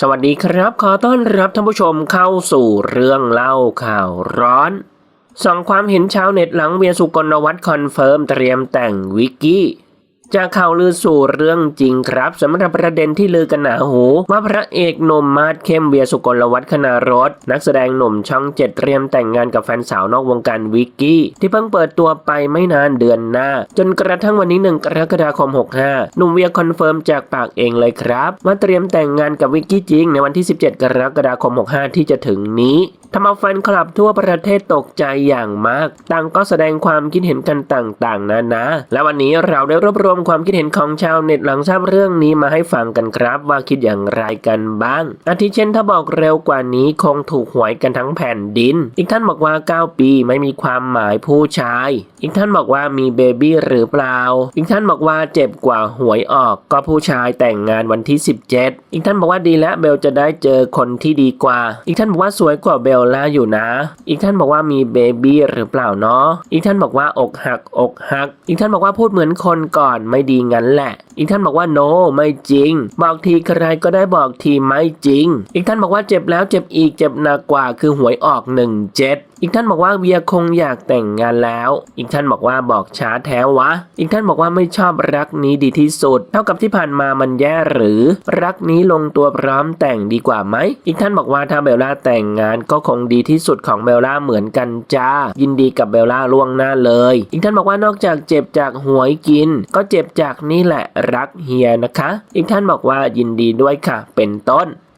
สวัสดีครับ ขอต้อนรับท่านผู้ชมเข้าสู่เรื่องเล่าข่าวร้อนส่องความเห็นชาวเน็ตหลังเวียสุกลวัตคอนเฟิร์มเตรียมแต่งวิกกี้ จากข่าวลือสู่เรื่องจริงครับสำหรับประเด็นที่ลือกันหนาหูว่าพระเอกหนุ่มมาดเข้มเวียสุกลวัฒน์คณารถนักแสดงหนุ่มช่องเจ็ดเตรียมแต่งงานกับแฟนสาวนอกวงการวิกกี้ ที่เพิ่งเปิดตัวไปไม่นานเดือนหน้า จนกระทั่งวันนี้หนึ่งกรกฎาคม 65 หนุ่มเวียคอนเฟิร์มจากปากเองเลยครับว่าเตรียมแต่งงานกับวิกกี้จริงในวันที่ 17 กรกฎาคม 65 ที่จะถึงนี้ ทำเอาแฟนคลับทั่วประเทศตกใจอย่างมาก ต่างก็แสดงความคิดเห็นกันต่างๆนานาและวันนี้เราได้รวบรวมความคิดเห็นของชาวเน็ตหลังทราบเรื่องนี้มาให้ฟังกันครับ ว่าคิดอย่างไรกันบ้าง อาทิเช่นถ้าบอกเร็วกว่านี้คงถูกหวยกันทั้งแผ่นดิน อีกท่านบอกว่า 9 ปีไม่มีความหมายผู้ชาย อีกท่านบอกว่ามีเบบี้หรือเปล่า อีกท่านบอกว่าเจ็บกว่าหวยออก ก็ผู้ชายแต่งงานวันที่ 17 อีกท่านบอกว่าดีแล้วเบลจะได้เจอคนที่ดีกว่า อีกท่านบอกว่าสวยกว่าเบลล่าอยู่นะ อีกท่านบอกว่ามีเบบี้หรือเปล่าเนาะ อีกท่านบอกว่าอกหักอกหัก อีกท่านบอกว่าพูดเหมือนคนก่อนไม่ดีงั้นแหละ อีกท่านบอกว่าโนไม่จริง บอกทีใครก็ได้บอกทีไม่จริง อีกท่านบอกว่าเจ็บแล้วเจ็บอีกเจ็บหนักกว่าคือหวยออก 1 7อีกท่านบอกว่าเวียคงอยากแต่งงานแล้ว อีกท่านบอกว่าบอกช้าแท้วะ อีกท่านบอกว่าไม่ชอบรักนี้ดีที่สุด เท่ากับที่ผ่านมามันแย่หรือ รักนี้ลงตัวพร้อมแต่งดีกว่าไหม อีกท่านบอกว่าถ้าเบลล่าแต่งงานก็คงดีที่สุดของเบลล่าเหมือนกันจ้า ยินดีกับเบลล่าล่วงหน้าเลย อีกท่านบอกว่านอกจากเจ็บจากหวยกิน ก็เจ็บจากนี่แหละรักเฮียนะคะ อีกท่านบอกว่ายินดีด้วยค่ะ เป็นต้น